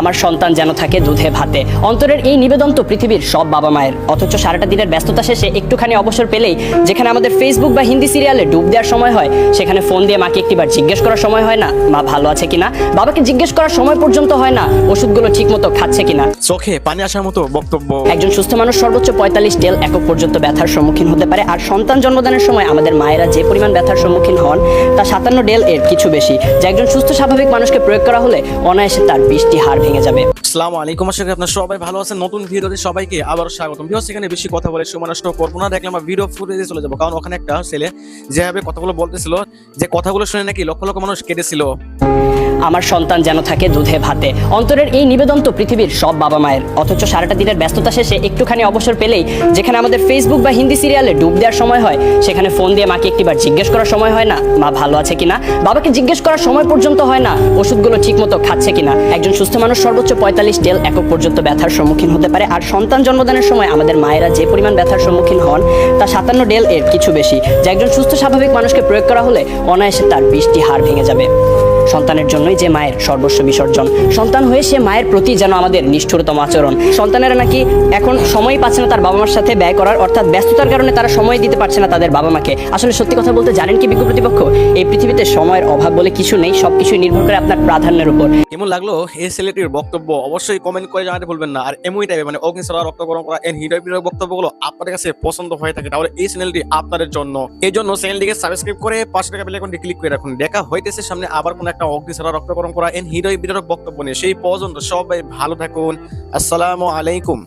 আমার সন্তান যেন থাকে দুধে ভাতে। অন্তরের এই নিবেদন তো পৃথিবীর সব বাবা মায়ের। অথচ সারাটা দিনের ব্যস্ততা শেষে একটুখানি অবসর পেলেই যেখানে আমাদের ফেসবুক বা হিন্দি সিরিয়ালে ডুব দেওয়ার সময় হয় সেখানে ফোন দিয়ে মাকে একটিবার জিজ্ঞেস করার সময় হয় না মা ভালো আছে কিনা? বাবাকে জিজ্ঞেস করার সময় পর্যন্ত হয় না ওষুধগুলো ঠিক মতো খাচ্ছে কিনা? চোখে পানি আসার মতো বক্তব্য। একজন সুস্থ মানুষ সর্বোচ্চ পঁয়তাল্লিশ ডেল একক পর্যন্ত ব্যথার সম্মুখীন হতে পারে আর সন্তান জন্মদানের সময় আমাদের মায়েরা যে পরিমাণ ব্যথার সম্মুখীন হন তা সাতান্ন ডেল এর কিছু বেশি। যা একজন সুস্থ স্বাভাবিক মানুষকে প্রয়োগ করা হলে অনায়াসে তার বৃষ্টি হাড় ভেঙে যাবে। আসসালামু আলাইকুম, আশা করি আপনার সবাই ভালো আছেন। নতুন ভিডিওতে সবাইকে আবার স্বাগতম। ভিডিও সেখানে বেশি কথা বলে সময় নষ্ট করব না। দেখলাম ভিডিও ফুটেজে চলে যাব। কারণ ওখানে একটা ছেলে যেভাবে কথাগুলো বলতেছিল, যে কথাগুলো শুনে নাকি লক্ষ লক্ষ মানুষ কেটেছিল আমার সন্তান যেন থাকে দুধে ভাতে। অন্তরের এই নিবেদন তো পৃথিবীর সব বাবা মায়ের। অথচ সারাটা দিনের ব্যস্ততা শেষে একটুখানি অবসর পেলেই যেখানে আমাদের ফেসবুক বা হিন্দি সিরিয়ালে ডুব দেওয়ার সময় হয়, সেখানে ফোন দিয়ে মাকে একটিবার জিজ্ঞেস করার সময় হয় না, মা ভালো আছে কিনা? বাবাকে জিজ্ঞেস করার সময় পর্যন্ত হয় না, ওষুধগুলো ঠিক মতো খাচ্ছে কিনা? একজন সুস্থ মানুষ সর্বোচ্চ পঁয়তাল্লিশ ডেল একক পর্যন্ত ব্যথার সম্মুখীন হতে পারে, আর সন্তান জন্মদানের সময় আমাদের মায়েরা যে পরিমাণ ব্যথার সম্মুখীন হন, তা সাতান্ন ডেল এর কিছু বেশি। যা একজন সুস্থ স্বাভাবিক মানুষকে প্রয়োগ করা হলে অনায়াসে তার বিশটি হাড় ভেঙে যাবে। সন্তানের জন্যই যে মায়ের সর্বস্ব বিসর্জন। সন্তান হয়ে সে মায়ের প্রতি যেন আমাদের নিষ্ঠুরতম আচরণ। সন্তানেরা নাকি এখন সময় পাচ্ছে না তার বাবা মার সাথে ব্যয় করার, অর্থাৎ ব্যস্ততার কারণে তারা সময় দিতে পারছে না তাদের বাবা মাকে আসলে সত্যি কথা বলতে জানেন কি বিজ্ঞ প্রতিপক্ষ? এই পৃথিবীতে সময়ের অভাব বলে কিছু নেই, সবকিছুই নির্ভর করে আপনার প্রাধান্যের উপর। কেমন লাগল এই ছেলেটির বক্তব্য? অবশ্যই কমেন্ট করে জানাতে ভুলবেন না। আর এমই টাইপের মানে অগ্নিসরা রক্তকরণ করা এন হিরো বক্তব্যগুলো আপনাদের কাছে পছন্দ হয়ে থাকে, তাহলে এই চ্যানেলটি আপনাদের জন্য। এই জন্য চ্যানেলটিকে সাবস্ক্রাইব করে পাঁচশো টাকা বেলে আইকনটি ক্লিক করে রাখুন। দেখা হইতেছে সামনে আবার কোনো একটা অগ্নিসরা রক্তকরণ করা এন হিরো বিতরক বক্তব্য নিয়ে সেই পর্যন্ত সবাই ভালো থাকুন। আসসালামু আলাইকুম।